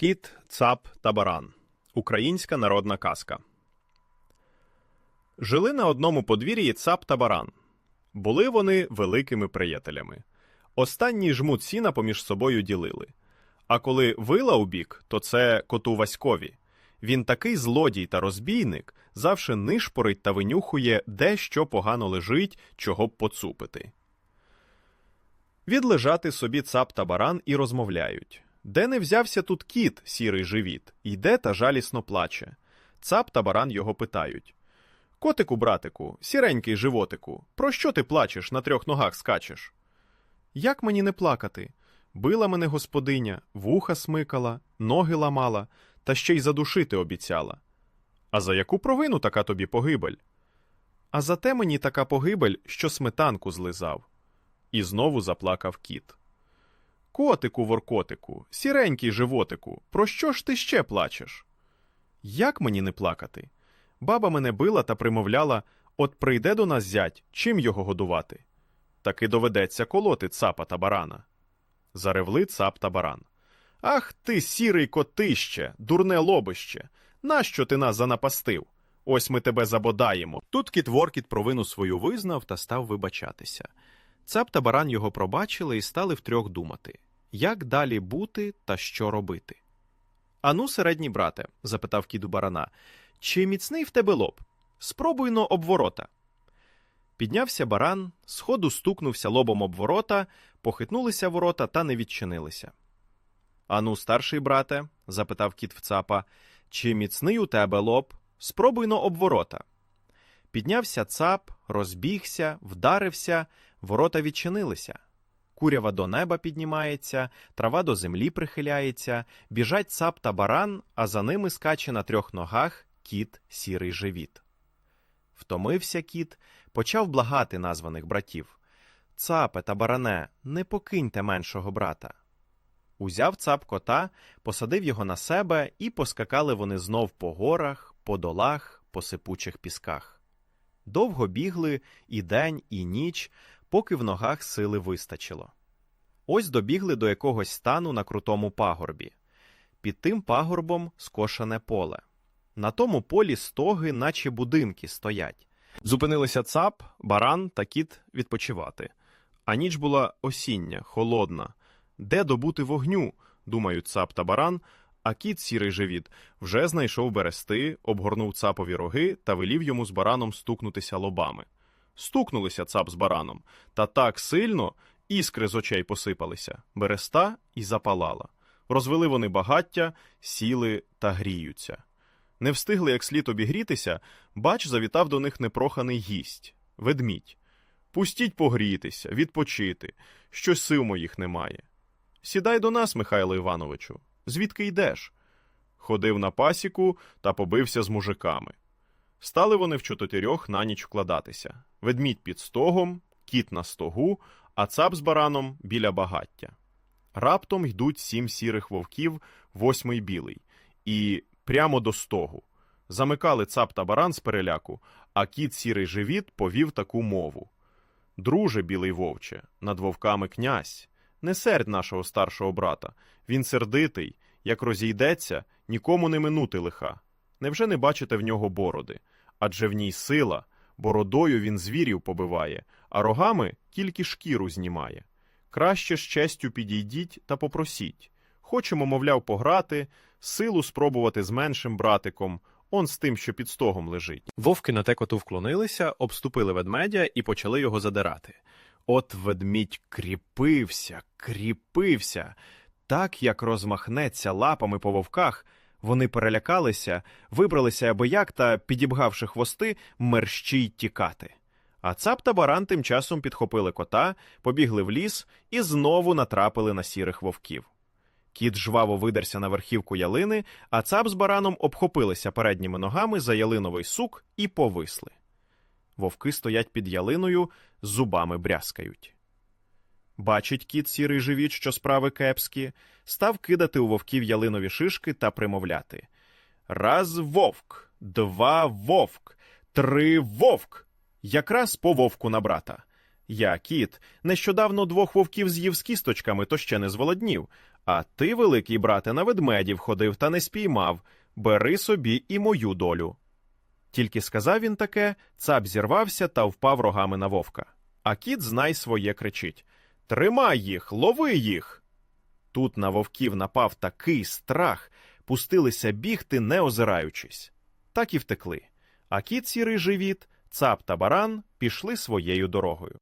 Кіт, цап та баран. Українська народна казка. Жили на одному подвір'ї цап та баран. Були вони великими приятелями. Останній жмут сіна поміж собою ділили. А коли вила у бік, то це коту Васькові. Він такий злодій та розбійник, завше нишпорить та винюхує, де що погано лежить, чого б поцупити. Відлежати собі цап та баран і розмовляють. Де не взявся тут кіт, сірий живіт, йде та жалісно плаче. Цап та баран його питають. Котику, братику, сіренький животику, про що ти плачеш, на трьох ногах скачеш? Як мені не плакати? Била мене господиня, вуха смикала, ноги ламала, та ще й задушити обіцяла. А за яку провину така тобі погибель? А за те мені така погибель, що сметанку злизав. І знову заплакав кіт. Котику, воркотику, сіренький животику, про що ж ти ще плачеш? Як мені не плакати? Баба мене била та примовляла от прийде до нас зять, чим його годувати? Таки доведеться колоти цапа та барана. Заревли цап та баран. Ах ти, сірий котище, дурне лобище! Нащо ти нас занапастив? Ось ми тебе забодаємо. Тут кіт Воркіт провину свою визнав та став вибачатися. Цап та баран його пробачили і стали втрьох думати, як далі бути та що робити. Ану, середній брате, запитав кіт у барана, чи міцний в тебе лоб? Спробуйно обворота. Піднявся баран, сходу стукнувся лобом об ворота, похитнулися ворота та не відчинилися. Ану, старший брате, запитав кіт в цапа, чи міцний у тебе лоб? Спробуйно об ворота. Піднявся цап, розбігся, вдарився, ворота відчинилися. Курява до неба піднімається, трава до землі прихиляється, біжать цап та баран, а за ними скаче на трьох ногах кіт сірий живіт. Втомився кіт, почав благати названих братів. Цапе та баране, не покиньте меншого брата. Узяв цап кота, посадив його на себе, і поскакали вони знов по горах, по долах, по сипучих пісках. Довго бігли і день, і ніч, поки в ногах сили вистачило. Ось добігли до якогось стану на крутому пагорбі. Під тим пагорбом скошене поле. На тому полі стоги, наче будинки, стоять. Зупинилися цап, баран та кіт відпочивати. А ніч була осіння, холодна. Де добути вогню? думають цап та баран, а кіт сірий живіт вже знайшов берести, обгорнув цапові роги та велів йому з бараном стукнутися лобами. Стукнулися цап з бараном, та так сильно іскри з очей посипалися, береста і запалала. Розвели вони багаття, сіли та гріються. Не встигли як слід обігрітися, бач, завітав до них непроханий гість ведмідь. Пустіть погрітися, відпочити, щось сил моїх немає. Сідай до нас, Михайло Івановичу. Звідки йдеш? Ходив на пасіку та побився з мужиками. Стали вони в чотирьох на ніч вкладатися. Ведмідь під стогом, кіт на стогу, а цап з бараном біля багаття. Раптом йдуть сім сірих вовків, восьмий білий, і прямо до стогу. Замикали цап та баран з переляку, а кіт сірий живіт повів таку мову. Друже, білий вовче, над вовками князь. Не сердь нашого старшого брата. Він сердитий, як розійдеться, нікому не минути лиха. Невже не бачите в нього бороди? Адже в ній сила, бородою він звірів побиває, а рогами тільки шкіру знімає. Краще з честю підійдіть та попросіть. Хочемо, мовляв, пограти, силу спробувати з меншим братиком, он з тим, що під стогом лежить. Вовки на те коту вклонилися, обступили ведмедя і почали його задирати. От ведмідь кріпився, кріпився, так як розмахнеться лапами по вовках. Вони перелякалися, вибралися абияк та, підібгавши хвости, мерщій тікати. А цап та баран тим часом підхопили кота, побігли в ліс і знову натрапили на сірих вовків. Кіт жваво видерся на верхівку ялини, а цап з бараном обхопилися передніми ногами за ялиновий сук і повисли. Вовки стоять під ялиною, зубами брязкають. Бачить кіт сірий живіт, що справи кепські, став кидати у вовків ялинові шишки та примовляти. Раз вовк, два вовк, три вовк. Якраз по вовку на брата. Я, кіт, нещодавно двох вовків з'їв з кісточками, то ще не зволоднів, А ти, великий брате, на ведмедів ходив та не спіймав. Бери собі і мою долю. Тільки сказав він таке, цап зірвався та впав рогами на вовка. А кіт знай своє кричить Тримай їх, лови їх. Тут на вовків напав такий страх, пустилися бігти, не озираючись. Так і втекли. А кіт сірий живіт, цап та баран пішли своєю дорогою.